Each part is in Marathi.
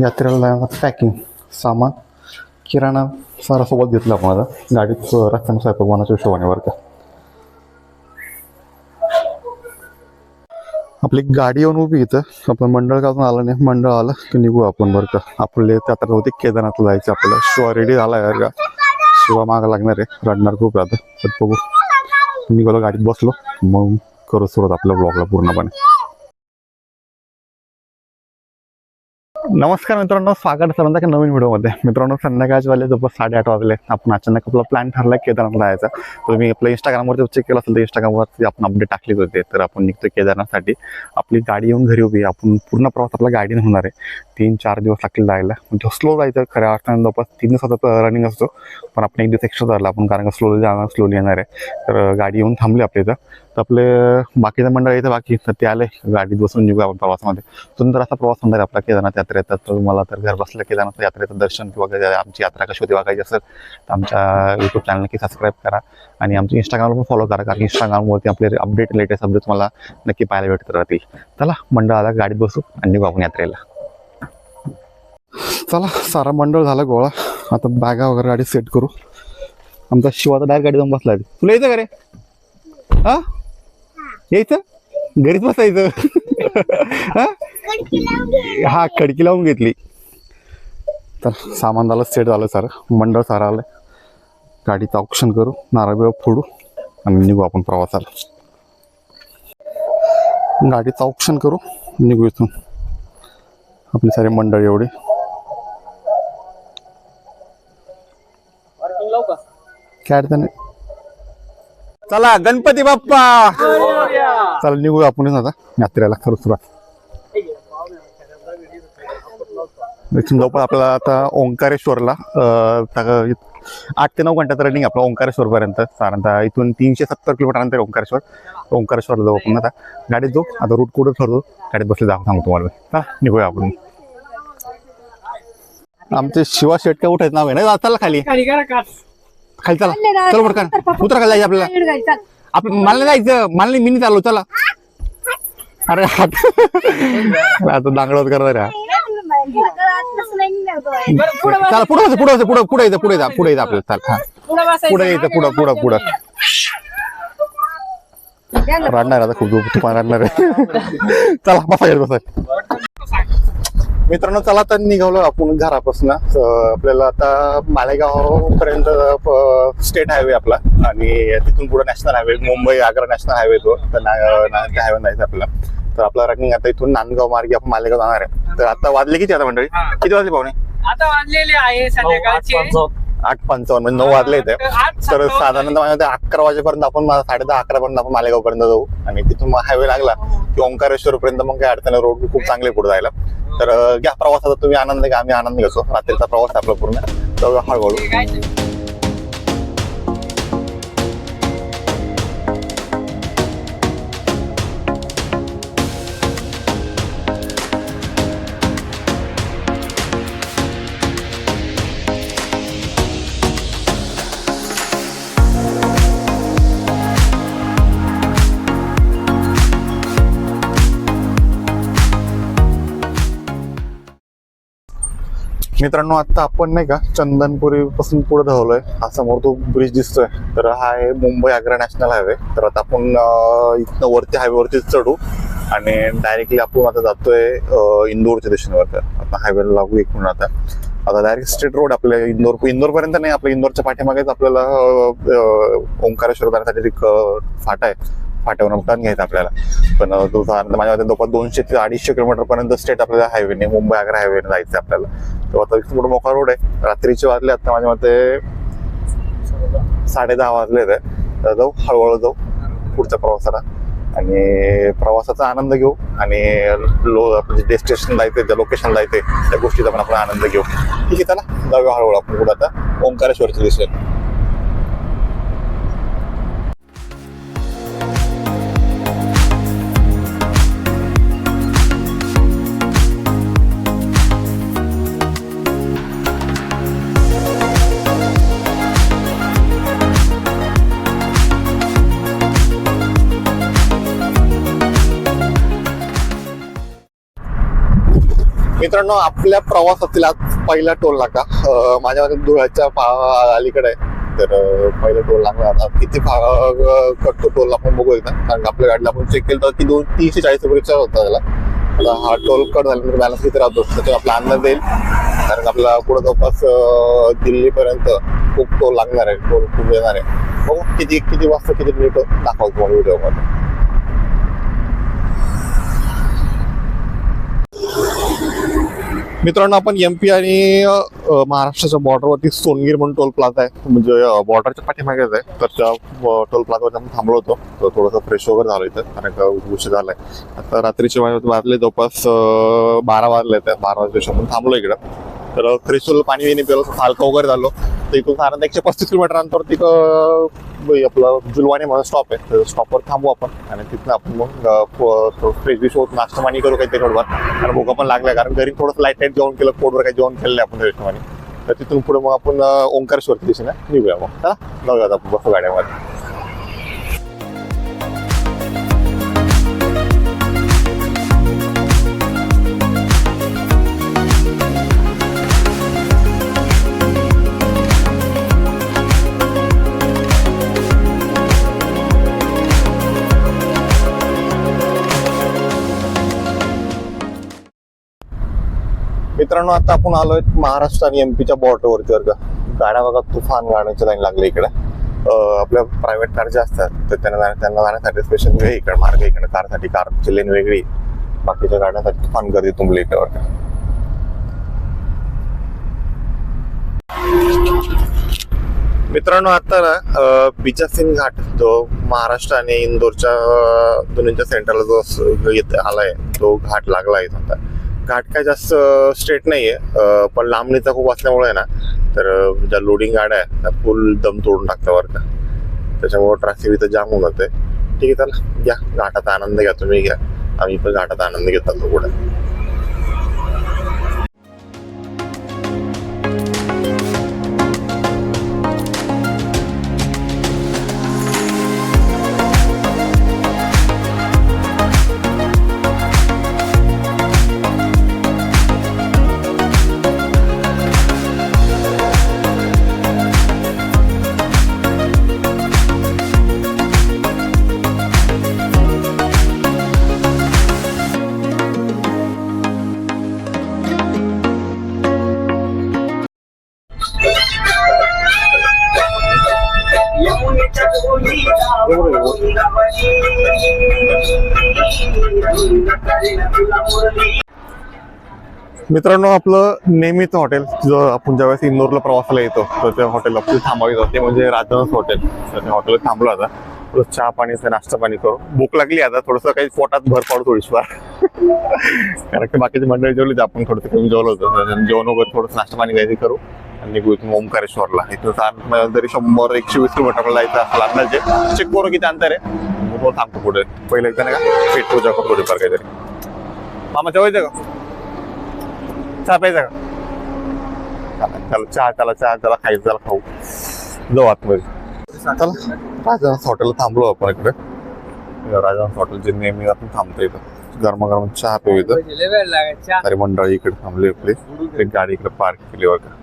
यात्रेला पॅकिंग सामान. किराणा सारा सोबत घेतला आपण आता. गाडीत रस्त्यानं स्वयंपाक बनवायच्या हिशोबाने बरं का. आपली गाडी येऊन उभी इथं. आपण मंडळ गावून आलं नाही? मंडळ आलं की निघू आपण बरं का. आपले त्यात होते केदारनाथला जायचं आपल्याला शिवा रेडी झाला आहे का? शिवा माग लागणार आहे. रडणार खूप आता. बघू. निघालो गाडीत बसलो. मग करू सुरुवात आपल्या ब्लॉगला पूर्णपणे. नमस्कार मित्रांनो स्वागत सर्वांचा एका नवीन व्हिडिओमध्ये. मित्रांनो संध्याकाळचे वाले जवळपास साडेआठ वाजले. आपण अचानक आपला प्लॅन ठरला केदारनाथ जायचा. तर मी आपल्या इंस्टाग्रामवरती चेक केलं असेल तर इंस्टाग्रामवरती आपण अपडेट टाकले होते. तर आपण निघतो केदारनाथसाठी. आपली गाडी येऊन घरी उभी आपण पूर्ण प्रवास आपला गाडीने होणार आहे. तीन चार दिवस लागले जायला. म्हणजे स्लो जायचं खऱ्या अर्थाने जवळपास तीन दिवसाचा रनिंग असतो. पण आपण एक दिवस एक्स्ट्रा झाला आपण कारण स्लोली जाणार स्लोली येणार आहे. तर गाडी येऊन थांबली आपल्या इथं. तर आपले बाकीचं मंडळ इथे बाकी तर ते आले गाडीत बसून निघू आपण प्रवासामध्ये. सुंदर असा प्रवास होणार आपला केदारनाथ यात्रेत तर तुम्हाला तर घर बसल्या केदारनाथ यात्रेचं दर्शन किंवा आमची यात्रा कशी होती बघायची असेल तर आमच्या यूट्यूब चॅनल नक्की सबस्क्राईब करा. आणि आमच्या इंस्टाग्रामला पण फॉलो करा कारण इंस्टाग्रामवरती आपले अपडेट लेटेस्ट अपडेट तुम्हाला नक्की पाहायला भेटत राहतील. चला मंडळाला गाडीत बसू आणि निघू आपण यात्रेला. चला सारा मंडळ झाला गोळा. आता बॅगा वगैरे गाडी सेट करू. आमचा शिवाचा डायरेक्ट गाडी जाऊन बसला तुला येतं का रे? हा? यायचं? घरीच बसायचं. हा? हा खडकी लावून घेतली. तर सामान झालं सेट झालं सारं. मंडळ सारं आलं. गाडीचं ऑप्शन करू. नारळ फोडू. आणि निघू आपण प्रवासाला. गाडीचं ऑप्शन करू. निघू इथून. आपली सारी मंडळ एवढी. काय अडचण नाही. चला गणपती बाप्पा! चला निघूया आपण आता. यात्रेला खरं सुरुवात. जवळपास आपल्याला आता ओंकारेश्वरला अं, आता आठ ते नऊ घंट्याचं रनिंग आपलं ओंकारेश्वर पर्यंत साधारणतः इथून तीनशे सत्तर किलोमीटर अंतर ओंकारेश्वर. ओंकारेश्वरला जाऊ आपण आता. गाडीत जाऊ. आता रूट कुठं ठरतो गाडीत बसले जाऊ. सांगतो तुम्हाला. चला निघूया आपण. आमचे शिवा शेटका उठायचं नाव आहे ना? चला खाली. खाली चला. चला पटकन. उतरा खाली जायचं आपल्याला आपण मला नाही जायचं. मला नाही मी नाही चला. अरे हात. आता दांगडवत करणार चाल चला पुढे जायचं पुढे पुढे पुढे येतं पुढे जा पुढे येतं आपल्याला चाल हा. पुढं पुढे यायचं पुढं पुढं पुढं. रडणार आता खूप तुम्हाला रडणार आहे. चला बसा बसा. मित्रांनो चला तर निघालो आपण घरापासून. आपल्याला आता मालेगाव पर्यंत स्टेट हायवे आपला. आणि तिथून पुढे national highway Mumbai Agra national highway तो. तर हायवे जायचं आपल्याला. तर आपला रनिंग आता इथून नांदगाव मार्गे आपण मालेगाव जाणार आहे. तर आता वाजले किती आता मंडळी. किती वाजले पाहुणे? आता वाजलेले आहे संध्याकाळचे. आठ पंचावन्न म्हणजे नऊ वाजले इथे. आठ तर साधारणतः माझ्या अकरा वाजेपर्यंत आपण साडे दहा अकरा पर्यंत आपण मालेगाव पर्यंत जाऊ. आणि तिथून मग हायवे लागला की ओंकारेश्वर पर्यंत मग काय अडचण रोड खूप चांगले पुढे जायला. तर घ्या प्रवासाचा तुम्ही आनंद घ्या आम्ही आनंद घेतो. रात्रीचा प्रवास आपला पूर्ण. तर हळूहळू. मित्रांनो आता आपण नाही का चंदनपुरी पासून पुढे धावलोय. हा समोर तो ब्रिज दिसतोय. तर हा आहे मुंबई आग्रा नॅशनल हायवे तर आता आपण इथनं वरती हायवेवरतीच चढू आणि डायरेक्टली आपण आता जातोय इंदोरच्या दिशेवर आता हायवेला लागू एक म्हणून आता. आता डायरेक्ट स्ट्रेट रोड आपल्या इंदोर इंदोर पर्यंत नाही आपल्या इंदोरच्या पाठीमागेच आपल्याला ओंकारेश्वर जाण्यासाठी एक फाटा आहे. फाट्यावर टर्न घ्यायचा आपल्याला. पण अं, तो माझ्या मते जवळपास दोनशे ते अडीचशे किलोमीटर पर्यंत स्टेट आपल्याला हायवेने मुंबई आग्रा हायवेने जायचं आहे आपल्याला. तो आता इथून पुढे मोका रोड आहे. रात्रीचे वाजले आता माझ्या मते साडे दहा वाजले ते तर जाऊ हळूहळू जाऊ पुढच्या प्रवासाला. आणि प्रवासाचा आनंद घेऊ आणि लो आपलं जे डेस्टिनेशन जायचं ज्या लोकेशन येते त्या गोष्टीचा पण आपण आनंद घेऊ. ठीक आहे चला जाऊया हळूहळू आपण पुढे आता. ओंकारेश्वरच्या दिसेल. मित्रांनो आपल्या प्रवासातील आज पहिला टोल नाका. माझ्या मते धुळ्याच्या पा- अलीकडे आहे. तर पहिला टोल लागला. आता किती कटतो टोल आपण बघू एकदा. कारण आपल्या गाडीला आपण चेक केलं तर की दोन तीनशे चाळीस रुपये होता त्याला. आता हा टोल कट झाल्यानंतर बॅलन्स किती राहतो? त्याच्यावर आपला अंदाज येईल कारण आपला पुढे जवळपास दिल्लीपर्यंत खूप टोल लागणार आहे. टोल खूप येणार आहे. बघू किती किती वाजता किती मिनिट दाखवतो व्हिडिओमध्ये मित्रांनो आपण एम पी आणि महाराष्ट्राच्या बॉर्डरवरती सोनगीर म्हणून टोल प्लाझा आहे. म्हणजे बॉर्डरच्या पाठीमागेच आहे. तर त्या टोल प्लाझावर आपण थांबलो होतो. तर थोडंसं फ्रेश वगैरे झालं इथं. कारण का उशीर झालाय. आता रात्रीचे वाजले जवळपास बारा वाजले आहेत. बारा वाजल्याच्या आपण थांबलो इकडं. तर फ्रेश पाणी बिणी पिलं वगैरे झालो. तर इथून साधारण एकशे पस्तीस किलोमीटर अंतर तिथं आपलं जुलवाने म्हणून स्टॉप आहे. तर स्टॉपवर थांबू आपण आणि तिथनं आपण मग फ्रेश विश होत नाश्ता पाणी करू काहीतरी थोडंफार. कारण भोगा पण लागला कारण घरी थोडंसं लाइट लाइट जेवण केलं पोटवर काही जेवण केलं आपण त्याच्यामध्ये तर तिथून पुढे मग आपण अं, ओंकारेश्वरच्या दिशेने निघूया मग. चला जाऊयात आपण बसू गाड्यामध्ये. मित्रांनो आता आपण आलोय महाराष्ट्र आणि एमपीच्या बॉर्डरवरती वर्ग गाड्या बघा तुफान गाण्याची लाईन लागली इकडे. आपल्या प्रायव्हेट कार ज्या असतात तर त्यांना त्यांना जाण्यासाठी स्पेशल वेगळी इकडे मार्ग इकडे. कारसाठी कारची लेन वेगळी बाकीच्या गाड्यांसाठी तुफान गर्दी तुंबली इकडे मित्रांनो आता ना अं, घाट जो महाराष्ट्र आणि इंदोरच्या दोन्हीच्या सेंटरला जो येत आलाय तो घाट लागला आहे आता. घाट काय जास्त स्ट्रेट नाही आहे पण लांबणीचा खूप असल्यामुळे ना तर ज्या लोडिंग गाड्या आहेत त्या फुल दम तोडून टाकतात बरं का. त्याच्यामुळं ट्रॅफिक इथं जाम होऊन जाते ठीक आहे चला. घ्या घाटाचा आनंद घ्या तुम्ही घ्या. आम्ही पण घाटाचा आनंद घेत चालतो पुढे. मित्रांनो आपलं नेहमीचं हॉटेल जो आपण ज्यावेळेस इंदोरला प्रवासाला येतो तर त्या हॉटेल आपली थांबावी जाते म्हणजे राजहंस हॉटेल. तर त्या हॉटेल थांबलो आता. थोडं चहा पाणी नाश्ता पाणी करू. भूक लागली आता थोडंसं काही पोटात भर पाडू थोडीशी कारण की बाकीची मंडळी जेवली तर आपण थोडंसं कमी जेवलं होतं. जेवण वगैरे थोडंसं नाश्ता पाणी काहीतरी करू. आणि निघू इथून ओंकारेश्वरला. इथून तरी शंभर एकशे वीस किलोमीटर जायचं असं अंदाजे चेक करू किती अंतर आहे. थांबतो पुढे. पहिले एकदा नाही का? पेट पूजा करतो थोडीफार काहीतरी. मामा जेवायचं का? चहा प्यायचा का? चला त्याला चहा त्याला चहा त्याला खायचं त्याला खाऊ. जाऊ आतमध्ये चला राजहंस हॉटेल थांबलो आपण इकडे. राजहंस हॉटेल जे नेहमी आपण थांबतो इथं. गरमागरम चहा पिऊ इथं. सारी मंडळी इकडे थांबली आपली. एक गाडी इकडे पार्क केली बघा.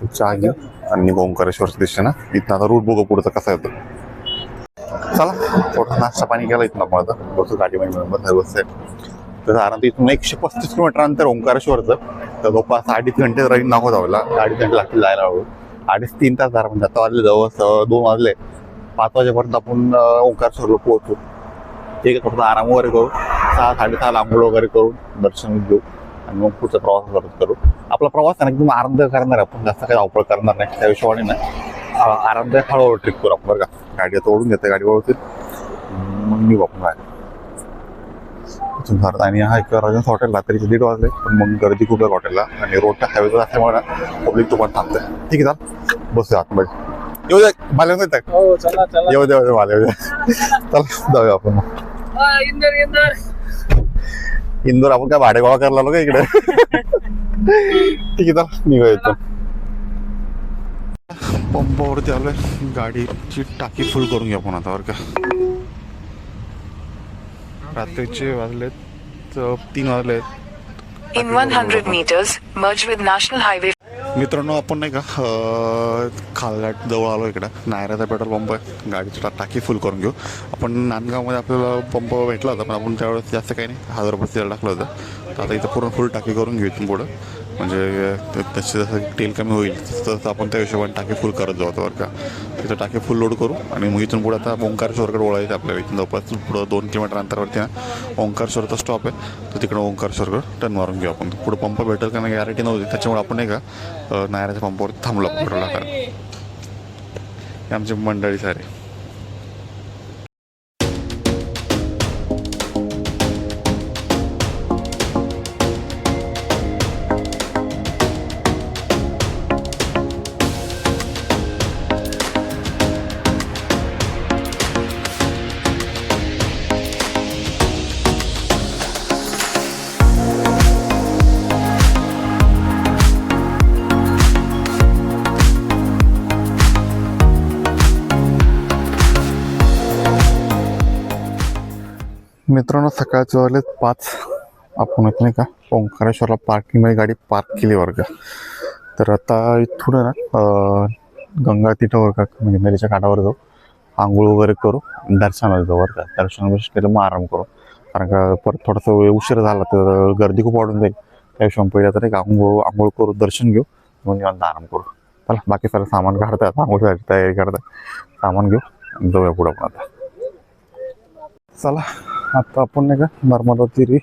तर चहा घेऊ आणि ओंकारेश्वरच्या दिशेनं इथं आता रूट बघू पुढचा कसा येतो चला थोडा नाश्ता पाणी केला इथं आपण आता. बसू गाडी मध्ये बस तर साधारण इथून एकशे पस्तीस किलोमीटर अंतर ओंकारेश्वरचं. तर जवळपास अडीच घंटे रनिंग नको हवला अडीच घंटे लागतील जायला हवं अडीच तीन तास झाला म्हणजे आता वाजले जवळ दोन वाजले. पाच वाजेपर्यंत आपण ओंकारेश्वरला पोहोचू. ठीक आहे थोडंसं आराम वगैरे करू. सहा साडेसहा आंघोळ वगैरे करून दर्शन घेऊ आणि मग पुढचा प्रवास करत करू. आपला प्रवास आहे एकदम आरामदायक करणार आहे. आपण जास्त काही धावपळ करणार नाही. त्या हिशोबाने ना आरामदायक हळूहळू ट्रिप करू आपण बरं का. गाडी आता ओढून घेते गाडी ओळखतील मग निघू आपण बाहेर. इथून भारत. आणि हा एक राजन्स हॉटेल रात्रीचे दीड वाजले. पण मग गर्दी खूप आहे हॉटेलला आणि रोडच्या हायवेवर असल्यामुळे पब्लिक तो पण थांबते ठीक आहे चाल बसूया आतमध्ये येऊ द्या मला येऊ हो चला चला. येऊ द्या येऊ द्या मला येऊ द्या चला जाऊया आपण इंदर इंदर. इंदोर आपण काय भाडे गोळा करायला आलो का इकडे? ठीक आहे तर निघूया इथं पंपावरती आलोय. गाडीची टाकी फुल करून घ्या आपण आता बरं का. रात्रीचे वाजलेत अं, तीन वाजलेत. In 100 meters, merge with National Highway. मित्रांनो आपण नाही का खालघाट जवळ आलो इकडं. नायराचा पेट्रोल पंप आहे. गाडीची टाकी फुल करून घेऊ. आपण नांदगावमध्ये आपल्याला पंप भेटला होता पण आपण त्यावेळेस जास्त काही नाही. हजार रुपये तेल टाकलं होतं. तर आता इथं पूर्ण फुल टाकी करून घेऊ इथून पुढं. म्हणजे ते- त्याचे जसं तेल कमी होईल तसं आपण त्या हिशोबाने टाकी फुल करत जाऊ आता बरं का. तिथं टाकी फुल लोड करू आणि मग इथून पुढे आता ओंकारेश्वरकडे ओळायचं आपल्याला इथून जवळपास. पुढं दोन किलोमीटर अंतरावरती ना ओंकारेश्वरचा स्टॉप आहे. तर तिकडं ओंकारेश्वरकडे टर्न मारून घेऊ आपण. पुढं पंप भेटेल का नाही गॅरंटी नव्हती. त्याच्यामुळे आपण नाही का नायराच्या पंपावर थांबलो पेट्रोल टाकायला हे आमची मंडळी सारे. मित्रांनो सकाळचे झाले पाच. आपण येत नाही का ओंकारेश्वरला पार्किंगमध्ये गाडी पार्क केली वर्ग. तर आता इथून ना गंगा तिथं का म्हणजे नदीच्या काठावर जाऊ. आंघोळ वगैरे करू दर्शनाला जाऊ वर्ग का. दर्शन केलं मग आराम करू. कारण का परत थोडासा वेळ उशीर झाला तर गर्दी खूप वाढून जाईल. त्या पहिल्या पहिलं तर एक आंघोळ आंघोळ करू दर्शन घेऊ मग निवांत आराम करू. चला बाकी सगळं सामान काढतात आंघोळ तयारी करतात सामान घेऊ जाऊया पुढं आपण आता. चला आता आपण नाही का नर्मदा तीरी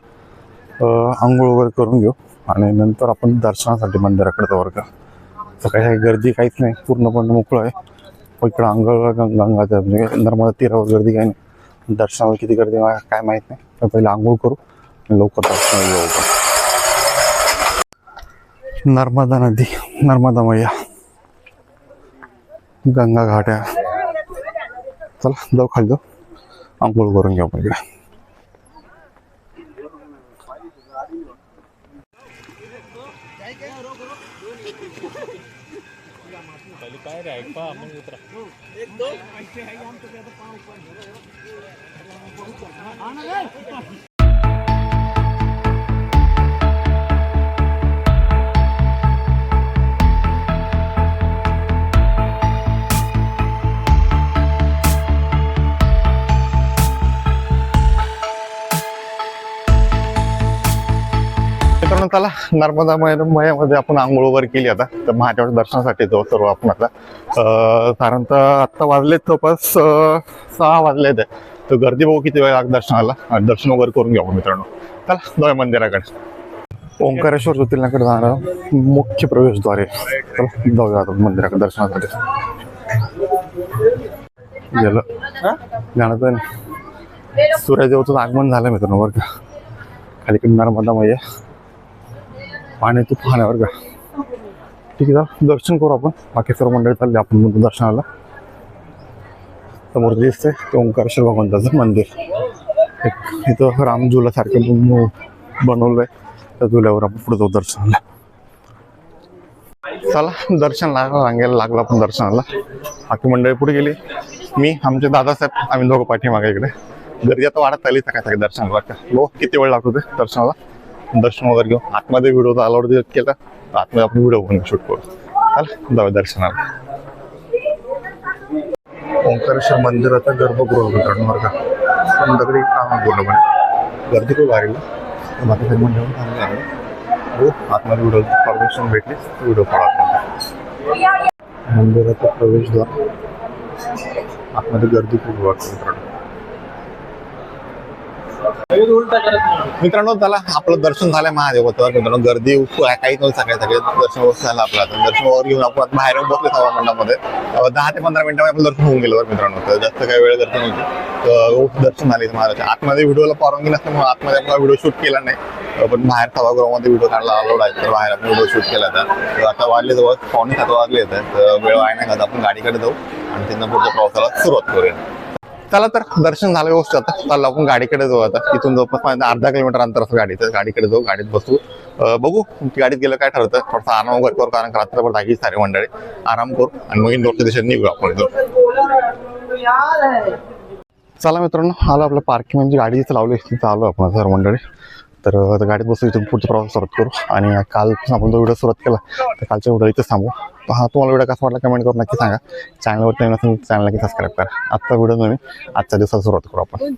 आंघोळ वगैरे करून घेऊ. आणि नंतर आपण दर्शनासाठी मंदिराकडे जाऊ का. सकाळी काही गर्दी काहीच नाही पूर्णपणे मोकळं आहे. पण इकडं आंघोळ गंगा गंगाच्या म्हणजे नर्मदा तीरावर गर्दी काही नाही. दर्शनाला किती गर्दी काय माहीत नाही. तर पहिले आंघोळ करू आणि लवकर दर्शनाला येऊ का नर्मदा नदी नर्मदा मैया गंगा घाट आहे चला जाऊ खाली जाऊ. आंघोळ करून घेऊ आपण इकडे मित्रांनो चला नर्मदा मयामध्ये आपण आंघोळ वगैरे केली आता. तर महादेवाच्या दर्शनासाठी जाऊ सर्व आपण आता. कारण तर आत्ता वाजले जवळपास सहा वाजले ते तर गर्दी बघू किती वेळ लाग दर्शनाला. आणि दर्शन वगैरे करून घेऊ आपण मित्रांनो. चला जाऊया मंदिराकडे. ओंकारेश्वर ज्योतिर्लिंगाकडे जाणार मुख्य प्रवेशद्वार आहे. चला जाऊया आता मंदिराकडे दर्शनासाठी. गेलं. जाणं सूर्यदेवचं आगमन झालं मित्रांनो बरं का. खाली नर्मदा मैया. पाणी तू पाहण्यावर का ठीक आहे दर्शन करू आपण. बाकी सर्व मंडळी चालले आपण म्हणतो दर्शनाला. समोर दिसतंय ते ओंकारेश्वर भगवंताचं मंदिर. एक इथं राम झुलासारखं बनवलं आहे त्या झुल्यावर आपण पुढे जाऊ दर्शनाला. चला दर्शन लागला रांगेला लागलं आपण दर्शनाला. बाकी मंडळी पुढे गेली. मी आमचे दादासाहेब आम्ही दोघं पाठीमागे इकडे. गर्दी आता वाढत आली तर काय दर्शनाला. लो किती वेळ लागतो ते दर्शनाला. दर्शन वगैरे घेऊन आतमध्ये व्हिडिओ अलाउड केला. तर आतमध्ये आपण व्हिडिओ बनवून शूट करू. चला जाऊ दर्शनाला. ओंकारेश्वर मंदिराचा गर्भगृह मित्रांनो बरं का पण. दगडी काम आहे पूर्णपणे गर्दी खूप भारी आहे. बाकी घेऊन मंडळ आहे. हो आतमध्ये व्हिडिओ परमिशन भेटली व्हिडिओ काढा मंदिराचा प्रवेशद्वार. आतमध्ये गर्दी खूप वाटते मित्रांनो मित्रांनो त्याला आपलं दर्शन झालंय महादेवाचं मित्रांनो गर्दी खूप आहे. काहीच नव्हतं सकाळी सकाळी दर्शन झालं आपलं. आता दर्शन वगैरे घेऊन आपण आता बाहेर बसले सव्वा मंडळामध्ये. दहा ते पंधरा मिनिटामध्ये आपलं दर्शन होऊन गेलं बरं मित्रांनो. तर जास्त काही वेळ दर्शन होते दर्शन झाले महाराज आतमध्ये व्हिडिओला परवानगी नसल्यामुळे आतमध्ये आपण व्हिडिओ शूट केला नाही. पण बाहेर सभागृहामध्ये व्हिडिओ काढला अलाउड आहे. तर बाहेर आपण व्हिडिओ शूट केला होता तर आता वाजले जवळ पावणे सात वाजले आहेत तर वेळ आहे नाही का आपण गाडीकडे जाऊ आणि त्यांना पुढच्या प्रवासाला सुरुवात करूया. चला तर दर्शन झालं व्यवस्थित आता. चाललं आपण गाडीकडे जाऊ आता. इथून जवळपास अर्धा किलोमीटर अंतर असं गाडीचं. गाडीकडे जाऊ गाडीत बसू. बघू गाडीत गेलं काय ठरतं. थोडासा आराम वगैरे करू कारण रात्रभर जागी सारे मंडळी. आराम करू आणि मग इंदोरच्या दिशेने निघू आपण चला मित्रांनो आलो आपलं पार्किंग म्हणजे गाडी लावली तिथं आलो आपण सर मंडळी. तर आता गाडीत बसू इथून पुढचा प्रवास सुरुवात करू. आणि कालपासून आपण जो व्हिडिओ सुरुवात केला तर कालच्या व्हिडिओ इथेच थांबू. तर हा तुम्हाला व्हिडिओ कसा वाटला कमेंट करून नक्की सांगा. चॅनलवर नवीन असेल चॅनल नक्की सबस्क्राईब करा. आजचा व्हिडिओ नवीन आजच्या दिवसाला सुरुवात करू आपण.